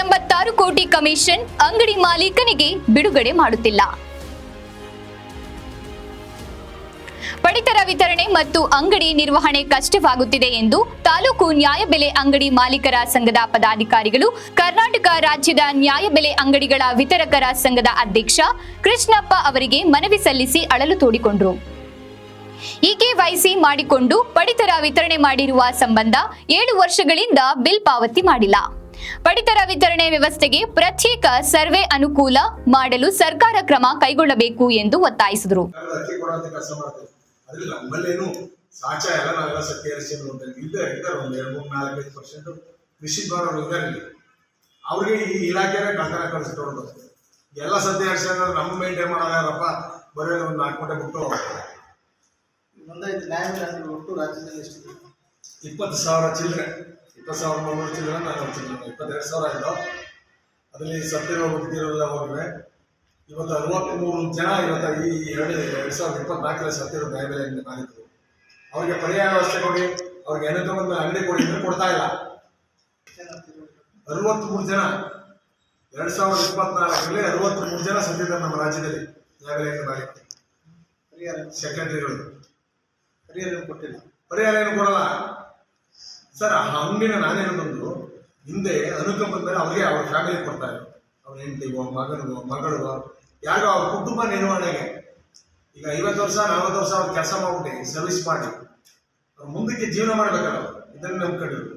ಎಂಬತ್ತಾರು ಕೋಟಿ ಕಮಿಷನ್ ಅಂಗಡಿ ಮಾಲೀಕನಿಗೆ ಬಿಡುಗಡೆ ಮಾಡುತ್ತಿಲ್ಲ. ಪಡಿತರ ವಿತರಣೆ ಮತ್ತು ಅಂಗಡಿ ನಿರ್ವಹಣೆ ಕಷ್ಟವಾಗುತ್ತಿದೆ ಎಂದು ತಾಲೂಕು ನ್ಯಾಯಬೆಲೆ ಅಂಗಡಿ ಮಾಲೀಕರ ಸಂಘದ ಪದಾಧಿಕಾರಿಗಳು, ಕರ್ನಾಟಕ ರಾಜ್ಯದ ನ್ಯಾಯಬೆಲೆ ಅಂಗಡಿಗಳ ವಿತರಕರ ಸಂಘದ ಅಧ್ಯಕ್ಷ ಕೃಷ್ಣಪ್ಪ ಅವರಿಗೆ ಮನವಿ ಸಲ್ಲಿಸಿ ಅಳಲು ತೋಡಿಕೊಂಡರು. ಇಕೆವೈಸಿ ಮಾಡಿಕೊಂಡು ಪಡಿತರ ವಿತರಣೆ ಮಾಡಿರುವ ಸಂಬಂಧ ಏಳು ವರ್ಷಗಳಿಂದ ಬಿಲ್ ಪಾವತಿ ಮಾಡಿಲ್ಲ. ಪಡಿತರ ವಿತರಣೆ ವ್ಯವಸ್ಥೆಗೆ ಪ್ರತ್ಯೇಕ ಸರ್ವೆ ಅನುಕೂಲ ಮಾಡಲು ಸರ್ಕಾರ ಕ್ರಮ ಕೈಗೊಳ್ಳಬೇಕು ಎಂದು ಒತ್ತಾಯಿಸಿದರು. ಅವ್ರಿಗೆ ಈ ಇಲಾಖೆನೇ ಕಳ್ತನ ಕಳಿಸ್ಕೊಡೋದು ಎಲ್ಲ ಸತ್ಯ ಹರಿಸಿದ್ರೆ ನಮ್ಮ ಮೇಂಟೈನ್ ಮಾಡೋದಾರಪ್ಪ ಬರೀ ಒಂದು ನಾಲ್ಕು ಗಂಟೆ ಬಿಟ್ಟು ಒಟ್ಟು ರಾಜ್ಯದಲ್ಲಿ ಎಷ್ಟಿದೆ ಇಪ್ಪತ್ತು ಸಾವಿರ ಚಿಲ್ಲರೆ. ಇಪ್ಪತ್ತು ಸಾವಿರ ಮುನ್ನೂರು ಚಿಲ್ಲರೆ ನಾನು ಚಿಲ್ಲರೆ ಇಪ್ಪತ್ತೆರಡು ಸಾವಿರ ಆಯಿತು. ಅದರಲ್ಲಿ ಸತ್ತಿರೋ ಬದುಕಿರೋಲ್ಲ ಹೋಗಿವೆ. ಇವತ್ತು ಅರವತ್ತ್ಮೂರು ಜನ ಇವತ್ತು ಈ ಎರಡು ಎರಡು ಸಾವಿರದ ಇಪ್ಪತ್ನಾಲ್ಕರಲ್ಲಿ ಸತ್ತಿರೋ ನ್ಯಾಯಬೆಲೆ ಮಾಡಿದ್ರು. ಅವರಿಗೆ ಪರ್ಯಾಯ ವ್ಯವಸ್ಥೆ ಕೊಡಿ. ಅವ್ರಿಗೆ ಏನಕ್ಕೆ ಒಂದು ಅಂಗಡಿ ಕೊಡಿ ಅಂದ್ರೆ ಕೊಡ್ತಾ ಇಲ್ಲ. ಅರವತ್ತ್ಮೂರು ಜನ. ಎರಡು ಸಾವಿರದ ಇಪ್ಪತ್ನಾಲ್ಕರಲ್ಲಿ ಅರವತ್ತ್ಮೂರು ಜನ ಸತ್ತಿದ್ದಾರೆ ನಮ್ಮ ರಾಜ್ಯದಲ್ಲಿ ನ್ಯಾಯಬೆಲೆ ಮಾಡಿದ್ರು. ಸೆಕೆಂಡ್ರಿಗಳು ಸೆಕ್ರೆಟರಿಗಳು ಪರಿಹಾರ ಏನು ಕೊಟ್ಟಿಲ್ಲ? ಪರಿಹಾರ ಏನು ಕೊಡಲ್ಲ. ಸರ್, ಆ ಹಂಗಿನ ನಾನೇನು ಬಂದು ಹಿಂದೆ ಅನುಕಂಪ ಮೇಲೆ ಅವ್ರಿಗೆ ಅವ್ರ ಫ್ಯಾಮಿಲಿ ಕೊಡ್ತಾರೆ ಅವ್ರ ಹೆಂಡತಿಗೋ, ಮಗನಿಗೋ ಮಗಳಿಗೋ ಯಾರಿಗೋ ಅವ್ರ ಕುಟುಂಬ ನಿರ್ವಹಣೆಗೆ. ಈಗ ಐವತ್ತು ವರ್ಷ, ನಲವತ್ತು ವರ್ಷ ಅವ್ರ ಕೆಲಸ ಮಾಡ್ಬಿಟ್ಟು ಸರ್ವಿಸ್ ಮಾಡಿ, ಅವ್ರು ಮುಂದಕ್ಕೆ ಜೀವನ ಮಾಡ್ಬೇಕಲ್ಲ ಇದನ್ನು ನಂಬ್ಕೊಂಡಿದ್ರು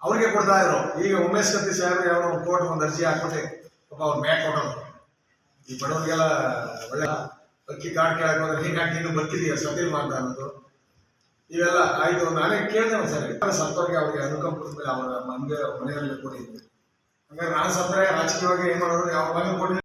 ಅವ್ರಿಗೆ ಕೊಡ್ತಾ ಇದ್ರು. ಈಗ ಉಮೇಶ್ ಕತ್ತಿ ಸಾಹೇಬ್ರು ಯಾವ ಕೋರ್ಟ್ ಒಂದು ಅರ್ಜಿ ಹಾಕ್ಬಿಟ್ಟೆ ಪಾಪ ಅವ್ರು ಮ್ಯಾಟ್ ಕೊಡೋರು ಈ ಬಡವರಿಗೆಲ್ಲ ಒಳ್ಳೆ ಅಕ್ಕಿ ಕಾರ್ಡ್ ಕೇಳಕ್ ಹೋದ್ರೆ ಹೀಗಾಗಿ ಇನ್ನು ಬರ್ತಿದೀಯ ಸತಿಲ್ ಅಂತ ಅನ್ನೋದು. ಇವೆಲ್ಲ ಆಯ್ತು. ನಾನೇ ಕೇಳಿದೆ ಒಂದ್ಸರಿ ಸತ್ತವ್ರಿಗೆ ಅವ್ರಿಗೆ ಅನುಕಂಪದ ಮೇಲೆ ಅವರ ಮನೆಗೆ ಮನೆಯಲ್ಲಿ ಕೊಡಿ ಹಂಗಾರೆ ನಾನು ಸತ್ತರೆ ರಾಜಕೀಯವಾಗಿ ಏನ್ ಮಾಡೋರು ಯಾವ ಮನೆ ಕೊಡಿ